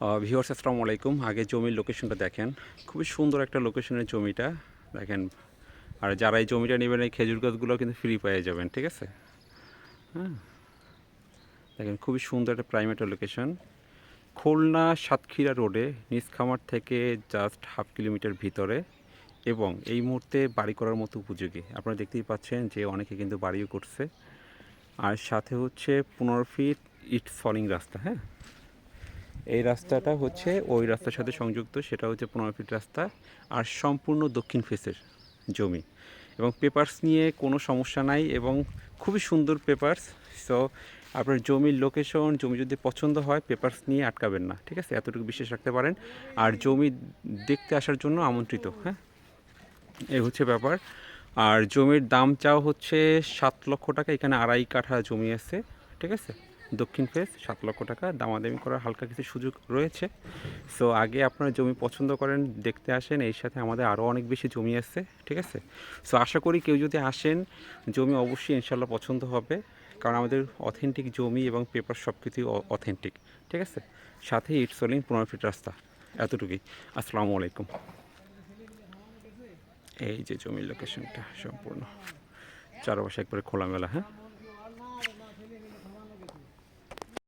Viewers আসসালামু আলাইকুম। আগে জমির লোকেশনটা দেখেন। খুবই সুন্দর একটা লোকেশনের জমিটা। দেখেন, আর যারা এই জমিটা নেবেন, এই খেজুর গাছগুলো কিন্তু ফ্রি পেয়ে যাবেন, ঠিক আছে? হ্যাঁ। দেখেন, খুবই সুন্দর একটা প্রাইমেটা লোকেশন খুলনা সাতক্ষীরা রোডে নিচখামার থেকে জাস্ট হাফ কিলোমিটার ভিতরে। এবং এই মুহূর্তে বাড়ি করার মতো উপযোগী। আপনারা দেখতেই পাচ্ছেন যে অনেকে কিন্তু বাড়িও করছে। আর সাথে হচ্ছে পনেরো ফিট ইট ফলিং রাস্তা হ্যাঁ? এই রাস্তাটা হচ্ছে, ওই রাস্তার সাথে সংযুক্ত, সেটা হচ্ছে পনেরো ফিট রাস্তা আর সম্পূর্ণ দক্ষিণ ফেসের জমি। এবং পেপার্স নিয়ে কোনো সমস্যা নাই এবং খুবই সুন্দর পেপার্স সো আপনার জমির লোকেশন জমি যদি পছন্দ হয় পেপার্স নিয়ে আটকাবেন না, ঠিক আছে? এতটুকু বিশ্বাস রাখতে পারেন। আর জমি দেখতে আসার জন্য আমন্ত্রিত হ্যাঁ? এই হচ্ছে ব্যাপার। আর জমির দাম চাও হচ্ছে সাত লক্ষ টাকা, এখানে আড়াই কাঠা জমি আছে, ঠিক আছে? দক্ষিণ ফেস, সাত লক্ষ টাকা, দামাদামি করার হালকা কিছু সুযোগ রয়েছে। সো আগে আপনারা জমি পছন্দ করেন, দেখতে আসেন, এর সাথে আমাদের আরও অনেক বেশি জমি আছে, ঠিক আছে? সো আশা করি কেউ যদি আসেন, জমি অবশ্যই ইনশাল্লাহ পছন্দ হবে, কারণ আমাদের অথেন্টিক জমি এবং পেপার সব কিছুই অথেন্টিক ঠিক আছে? সাথে ইট সোলিং পনেরো ফিট রাস্তা, এতটুকুই। আসসালামু আলাইকুম। এই যে জমির লোকেশনটা সম্পূর্ণ, চারপাশে একবারে খোলামেলা হ্যাঁ?